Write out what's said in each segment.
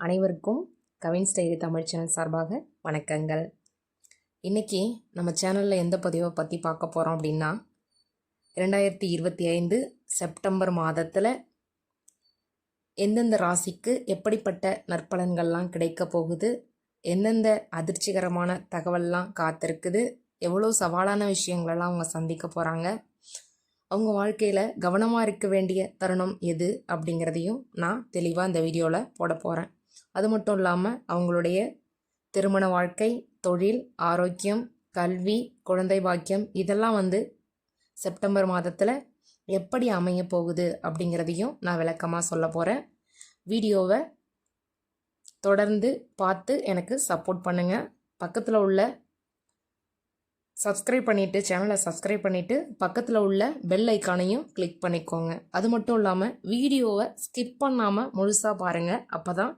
அனைவருக்கும் கவின் ஸ்டைரி தமிழ் சேனல் சார்பாக வணக்கங்கள். இன்றைக்கி நம்ம சேனலில் எந்த பதிவை பற்றி பார்க்க போகிறோம் அப்படின்னா இரண்டாயிரத்தி இருபத்தி ஐந்து செப்டம்பர் மாதத்தில் எந்தெந்த ராசிக்கு எப்படிப்பட்ட நற்பலன்கள்லாம் கிடைக்க போகுது எந்தெந்த அதிர்ச்சிகரமான தகவல்லாம் காத்திருக்குது எவ்வளோ சவாலான விஷயங்களெல்லாம் அவங்க சந்திக்க போகிறாங்க அவங்க வாழ்க்கையில் கவனமாக இருக்க வேண்டிய தருணம் எது அப்படிங்கிறதையும் நான் தெளிவாக இந்த வீடியோவில் போட போகிறேன் அது மட்டும் இல்லாமல் அவங்களுடைய திருமண வாழ்க்கை தொழில் ஆரோக்கியம் கல்வி குழந்தை பாக்கியம் இதெல்லாம் வந்து செப்டம்பர் மாதத்தில் எப்படி அமைய போகுது அப்படிங்கிறதையும் நான் விளக்கமாக சொல்ல போகிறேன் வீடியோவை தொடர்ந்து பார்த்து எனக்கு சப்போர்ட் பண்ணுங்கள் பக்கத்தில் உள்ள சப்ஸ்கிரைப் பண்ணிவிட்டு சேனலை சப்ஸ்கிரைப் பண்ணிவிட்டு பக்கத்தில் உள்ள பெல் ஐக்கானையும் கிளிக் பண்ணிக்கோங்க. அது மட்டும் இல்லாமல் வீடியோவை ஸ்கிப் பண்ணாமல் முழுசாக பாருங்கள் அப்போ தான்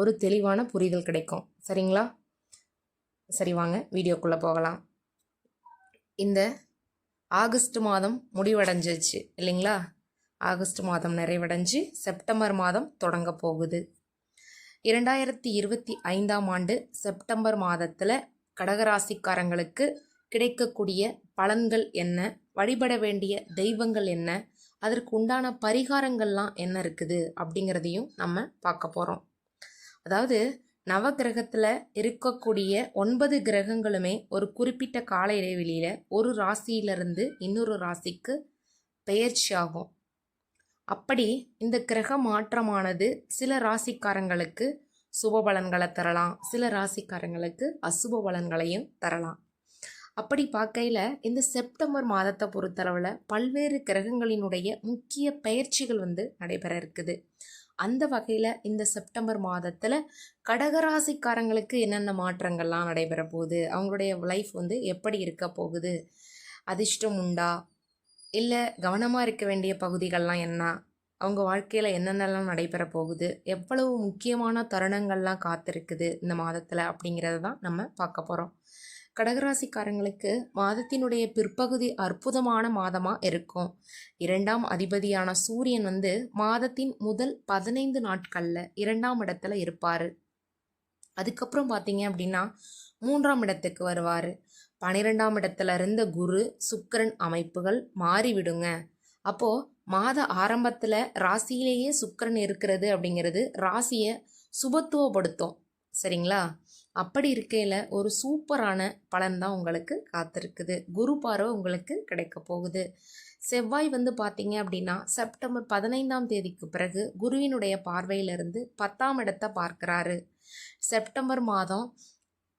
ஒரு தெளிவான புரிதல் கிடைக்கும். சரிங்களா? சரி வாங்க. வீடியோக்குள்ளே போகலாம். இந்த ஆகஸ்ட் மாதம் முடிவடைஞ்சிச்சு இல்லைங்களா? ஆகஸ்ட் மாதம் நிறைவடைஞ்சு செப்டம்பர் மாதம் தொடங்க போகுது. இரண்டாயிரத்தி இருபத்தி ஐந்தாம் ஆண்டு செப்டம்பர் மாதத்தில் கடகராசிக்காரங்களுக்கு கிடைக்கக்கூடிய பலன்கள் என்ன? வழிபட வேண்டிய தெய்வங்கள் என்ன? அதற்கு உண்டான பரிகாரங்கள்லாம் என்ன இருக்குது? அப்படிங்கிறதையும் நம்ம பார்க்க போகிறோம் அதாவது நவகிரகத்தில் இருக்கக்கூடிய ஒன்பது கிரகங்களுமே ஒரு குறிப்பிட்ட கால இடைவெளியில் ஒரு ராசியிலிருந்து இன்னொரு ராசிக்கு பெயர்ச்சி ஆகும். அப்படி இந்த கிரக மாற்றமானது சில ராசிக்காரங்களுக்கு சுப பலன்களை தரலாம் சில ராசிக்காரங்களுக்கு அசுப பலன்களையும் தரலாம். அப்படி பார்க்கையில் இந்த செப்டம்பர் மாதத்தை பொறுத்தளவில் பல்வேறு கிரகங்களினுடைய முக்கிய பயிற்சிகள் வந்து நடைபெற இருக்குது. அந்த வகையில் இந்த செப்டம்பர் மாதத்தில் கடகராசிக்காரங்களுக்கு என்னென்ன மாற்றங்கள்லாம் நடைபெற போகுது? அவங்களுடைய லைஃப் வந்து எப்படி இருக்க போகுது? அதிர்ஷ்டம் உண்டா? இல்லை கவனமாக இருக்க வேண்டிய பகுதிகள்லாம் என்ன? அவங்க வாழ்க்கையில் என்னென்னலாம் நடைபெற போகுது? எவ்வளவு முக்கியமான தருணங்கள்லாம் காத்திருக்குது இந்த மாதத்தில் அப்படிங்கிறத தான் நம்ம பார்க்க போகிறோம் கடகராசிக்காரங்களுக்கு மாதத்தினுடைய பிற்பகுதி அற்புதமான மாதமாக இருக்கும். இரண்டாம் அதிபதியான சூரியன் வந்து மாதத்தின் முதல் பதினைந்து நாட்களில் இரண்டாம் இடத்துல இருப்பார். அதுக்கப்புறம் பார்த்தீங்க அப்படின்னா மூன்றாம் இடத்துக்கு வருவார். பன்னிரெண்டாம் இடத்துல இருந்த குரு சுக்கரன் அமைப்புகள் மாறிவிடுங்க. அப்போது மாத ஆரம்பத்தில் ராசியிலேயே சுக்கரன் இருக்கிறது அப்படிங்கிறது ராசியை சுபத்துவப்படுத்தும். சரிங்களா? அப்படி இருக்கையில் ஒரு சூப்பரான பலன் தான் உங்களுக்கு காத்திருக்குது. குரு பார்வை உங்களுக்கு கிடைக்க போகுது. செவ்வாய் வந்து பார்த்தீங்க அப்படின்னா செப்டம்பர் பதினைந்தாம் தேதிக்கு பிறகு குருவினுடைய பார்வையிலிருந்து பத்தாம் இடத்தை பார்க்குறாரு. செப்டம்பர் மாதம்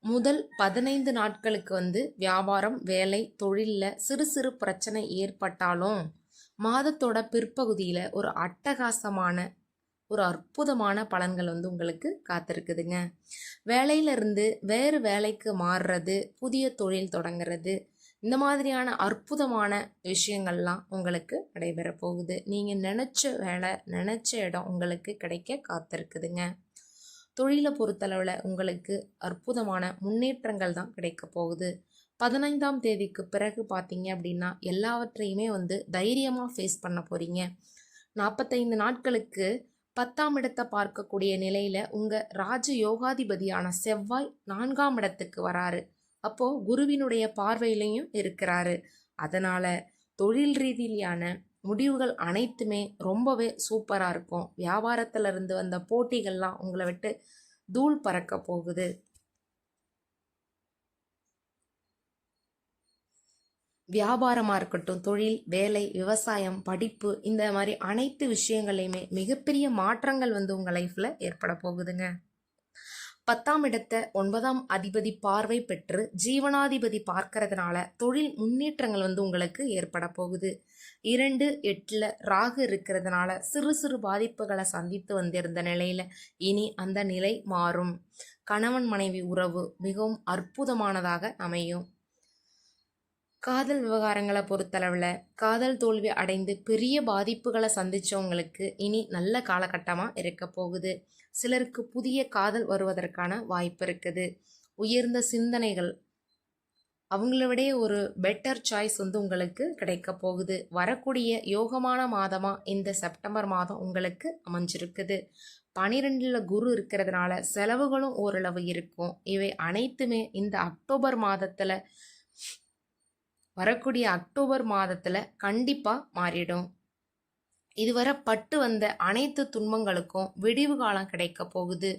முதல் பதினைந்து நாட்களுக்கு வந்து வியாபாரம் வேலை தொழிலில் சிறு சிறு பிரச்சனை ஏற்பட்டாலும் மாதத்தோட பிற்பகுதியில் ஒரு அட்டகாசமான ஒரு அற்புதமான பலன்கள் வந்து உங்களுக்கு காத்திருக்குதுங்க. வேலையிலிருந்து வேறு வேலைக்கு மாறுறது புதிய தொழில் தொடங்குறது இந்த மாதிரியான அற்புதமான விஷயங்கள்லாம் உங்களுக்கு நடைபெற போகுது. நீங்கள் நினச்ச வேலை நினச்ச இடம் உங்களுக்கு கிடைக்க காத்திருக்குதுங்க. தொழிலை பொறுத்தளவில் உங்களுக்கு அற்புதமான முன்னேற்றங்கள் தான் கிடைக்க போகுது. பதினைந்தாம் தேதிக்கு பிறகு பார்த்தீங்க அப்படின்னா எல்லாவற்றையுமே வந்து தைரியமாக ஃபேஸ் பண்ண போகிறீங்க நாற்பத்தைந்து நாட்களுக்கு பத்தாம் இடத்தை பார்க்கக்கூடிய நிலையில் உங்கள் ராஜ யோகாதிபதியான செவ்வாய் நான்காம் இடத்துக்கு வராரு. அப்போது குருவினுடைய பார்வையிலையும் இருக்கிறாரு. அதனால் தொழில் ரீதியிலான முடிவுகள் அனைத்துமே ரொம்பவே சூப்பராக இருக்கும். வியாபாரத்தில் இருந்து வந்த போட்டிகள்லாம் உங்களை விட்டு தூள் பறக்க போகுது. வியாபாரமாக இருக்கட்டும் தொழில் வேலை விவசாயம் படிப்பு இந்த மாதிரி அனைத்து விஷயங்களையுமே மிகப்பெரிய மாற்றங்கள் வந்து உங்கள் லைஃப்பில் ஏற்பட போகுதுங்க. பத்தாம் இடத்தை ஒன்பதாம் அதிபதி பார்வை பெற்று ஜீவனாதிபதி பார்க்கறதுனால தொழில் முன்னேற்றங்கள் வந்து உங்களுக்கு ஏற்பட போகுது. இரண்டு எட்டில் ராகு இருக்கிறதுனால சிறு சிறு பாதிப்புகளை சந்தித்து வந்திருந்த நிலையில் இனி அந்த நிலை மாறும். கணவன் மனைவி உறவு மிகவும் அற்புதமானதாக அமையும். காதல் விவகாரங்களை பொறுத்தளவில் காதல் தோல்வி அடைந்து பெரிய பாதிப்புகளை சந்தித்தவங்களுக்கு இனி நல்ல காலகட்டமாக இருக்க போகுது. சிலருக்கு புதிய காதல் வருவதற்கான வாய்ப்பு இருக்குது. உயர்ந்த சிந்தனைகள் அவங்கள விட ஒரு பெட்டர் சாய்ஸ் வந்து உங்களுக்கு கிடைக்க போகுது. வரக்கூடிய யோகமான மாதமாக இந்த செப்டம்பர் மாதம் உங்களுக்கு அமைஞ்சிருக்குது. பனிரெண்டில் குரு இருக்கிறதுனால செலவுகளும் ஓரளவு இருக்கும். இவை அனைத்துமே இந்த அக்டோபர் மாதத்தில் வரக்கூடிய அக்டோபர் மாதத்தில் கண்டிப்பாக மாறிடும். இதுவரை பட்டு வந்த அனைத்து துன்பங்களுக்கும் விடிவு காலம் கிடைக்க போகுது.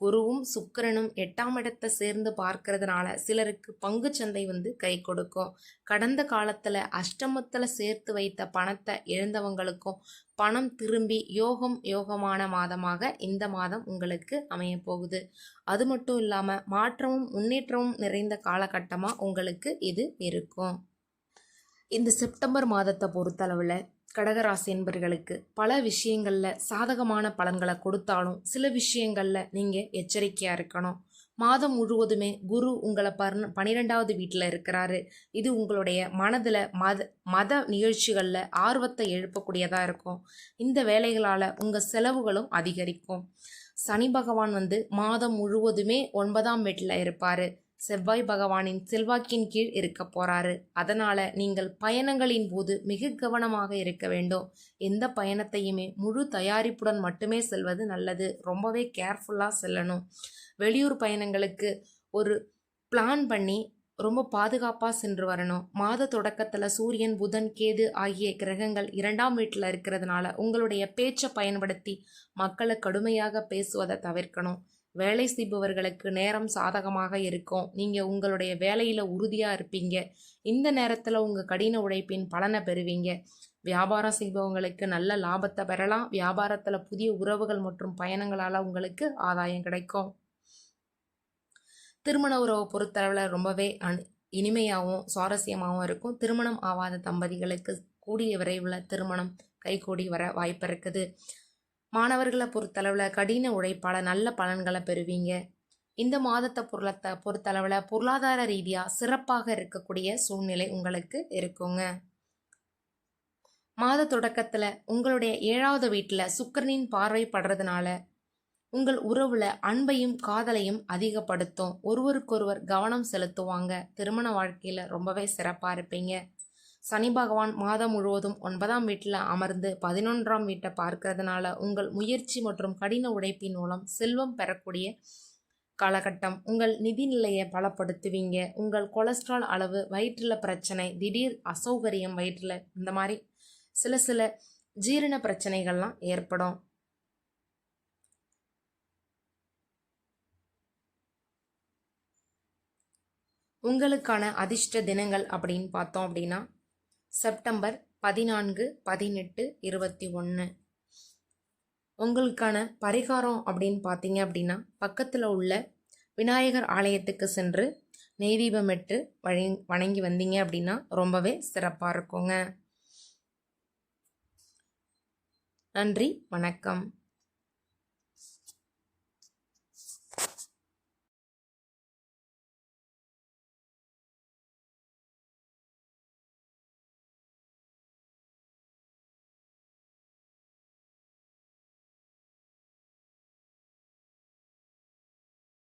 குருவும் சுக்கிரனும் எட்டாம் இடத்தை சேர்ந்து பார்க்கறதுனால சிலருக்கு பங்கு சந்தை வந்து கை கொடுக்கும். கடந்த காலத்துல அஷ்டமத்துல சேர்த்து வைத்த பணத்தை இழந்தவங்களுக்கும் பணம் திரும்பி யோகம் யோகமான மாதமாக இந்த மாதம் உங்களுக்கு அமைய போகுது. அது மட்டும் இல்லாம மாற்றமும் முன்னேற்றமும் நிறைந்த காலகட்டமா உங்களுக்கு இது இருக்கும். இந்த செப்டம்பர் மாதத்தை பொறுத்தளவில் கடகராசி என்பர்களுக்கு பல விஷயங்களில் சாதகமான பலன்களை கொடுத்தாலும் சில விஷயங்களில் நீங்கள் எச்சரிக்கையாக இருக்கணும். மாதம் முழுவதுமே குரு உங்களை பர்ண பன்னிரெண்டாவது வீட்டில் இருக்கிறாரு. இது உங்களுடைய மனதில் மத மத நிகழ்ச்சிகளில் ஆர்வத்தை எழுப்பக்கூடியதாக இருக்கும். இந்த வேலைகளால் உங்கள் செலவுகளும் அதிகரிக்கும். சனி பகவான் வந்து மாதம் முழுவதுமே ஒன்பதாம் வீட்டில் இருப்பார். செவ்வாய் பகவானின் செல்வாக்கின் கீழ் இருக்க போறாரு. அதனால நீங்கள் பயணங்களின் போது மிக கவனமாக இருக்க வேண்டும். எந்த பயணத்தையுமே முழு தயாரிப்புடன் மட்டுமே செல்வது நல்லது. ரொம்பவே கேர்ஃபுல்லாக செல்லணும். வெளியூர் பயணங்களுக்கு ஒரு பிளான் பண்ணி ரொம்ப பாதுகாப்பாக சென்று வரணும். மாத தொடக்கத்தில் சூரியன் புதன் கேது ஆகிய கிரகங்கள் இரண்டாம் வீட்டில் இருக்கிறதுனால உங்களுடைய பேச்சை பயன்படுத்தி மக்களை கடுமையாக பேசுவதை தவிர்க்கணும். வேலை செய்பவர்களுக்கு நேரம் சாதகமாக இருக்கும். நீங்கள் உங்களுடைய வேலையில் உறுதியாக இருப்பீங்க. இந்த நேரத்தில் உங்கள் கடின உழைப்பின் பலனை பெறுவீங்க. வியாபாரம் செய்பவங்களுக்கு நல்ல லாபத்தை பெறலாம். வியாபாரத்தில் புதிய உறவுகள் மற்றும் பயணங்களால் உங்களுக்கு ஆதாயம் கிடைக்கும். திருமண உறவை பொறுத்தளவில் ரொம்பவே அன் இனிமையாகவும் சுவாரஸ்யமாகவும் இருக்கும். திருமணம் ஆகாத தம்பதிகளுக்கு கூடிய விரைவில் திருமணம் கைகூடி வர வாய்ப்பு இருக்குது. மாணவர்களை பொறுத்தளவில் கடின உழைப்பால் நல்ல பலன்களை பெறுவீங்க. இந்த மாதத்தை பொருளத்தை பொறுத்தளவில் பொருளாதார ரீதியாக சிறப்பாக இருக்கக்கூடிய சூழ்நிலை உங்களுக்கு இருக்குங்க. மாத தொடக்கத்தில் உங்களுடைய ஏழாவது வீட்டில் சுக்கரனின் பார்வை படுறதுனால உங்கள் உறவுல அன்பையும் காதலையும் அதிகப்படுத்தும். ஒருவருக்கொருவர் கவனம் செலுத்துவாங்க. திருமண வாழ்க்கையில் ரொம்பவே சிறப்பாக இருப்பீங்க. சனி பகவான் மாதம் முழுவதும் ஒன்பதாம் வீட்டில் அமர்ந்து பதினொன்றாம் வீட்டை பார்க்கறதுனால உங்கள் முயற்சி மற்றும் கடின உழைப்பின் மூலம் செல்வம் பெறக்கூடிய காலகட்டம். உங்கள் நிதி நிலையை பலப்படுத்துவீங்க. உங்கள் கொலஸ்ட்ரால் அளவு வயிற்றில் பிரச்சனை திடீர் அசௌகரியம் வயிற்றில் இந்த மாதிரி சில சில ஜீரண பிரச்சனைகள்லாம் ஏற்படும். உங்களுக்கான அதிர்ஷ்ட தினங்கள் அப்படின்னு பார்த்தோம் அப்படின்னா செப்டம்பர் பதினான்கு பதினெட்டு இருபத்தி ஒன்று உங்களுக்கான பரிகாரம் அப்படின்னு பார்த்தீங்க அப்படின்னா பக்கத்தில் உள்ள விநாயகர் ஆலயத்துக்கு சென்று நெய்தீபமிட்டு வழி வணங்கி வந்தீங்க அப்படின்னா ரொம்பவே சிறப்பாக இருக்குங்க. நன்றி வணக்கம்.